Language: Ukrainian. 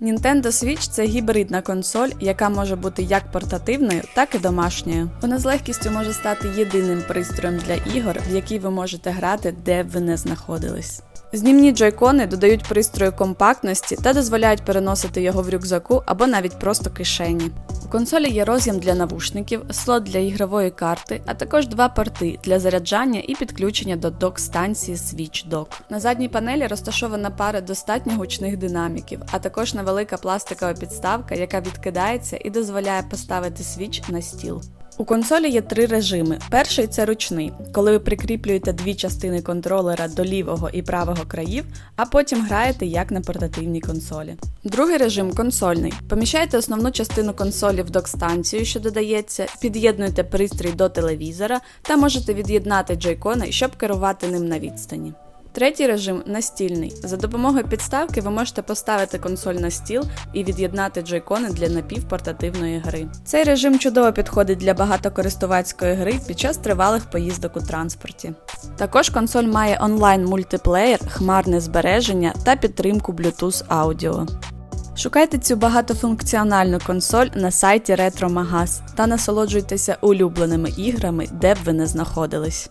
Nintendo Switch це гібридна консоль, яка може бути як портативною, так і домашньою. Вона з легкістю може стати єдиним пристроєм для ігор, в які ви можете грати, де б ви не знаходились. Знімні джойкони додають пристрою компактності та дозволяють переносити його в рюкзаку або навіть просто кишені. У консолі є роз'єм для навушників, слот для ігрової карти, а також два порти для заряджання і підключення до док-станції Switch Dock. На задній панелі розташована пара достатньо гучних динаміків, а також невелика пластикова підставка, яка відкидається і дозволяє поставити Switch на стіл. У консолі є три режими. Перший це ручний, коли ви прикріплюєте дві частини контролера до лівого і правого країв, а потім граєте як на портативній консолі. Другий режим консольний. Поміщаєте основну частину консолі в док-станцію, що додається, під'єднуєте пристрій до телевізора та можете від'єднати джойкони, щоб керувати ним на відстані. Третій режим настільний. За допомогою підставки ви можете поставити консоль на стіл і від'єднати джойкони для напівпортативної гри. Цей режим чудово підходить для багатокористувацької гри під час тривалих поїздок у транспорті. Також консоль має онлайн мультиплеєр, хмарне збереження та підтримку Bluetooth аудіо. Шукайте цю багатофункціональну консоль на сайті Retro Magaz та насолоджуйтеся улюбленими іграми, де б ви не знаходились.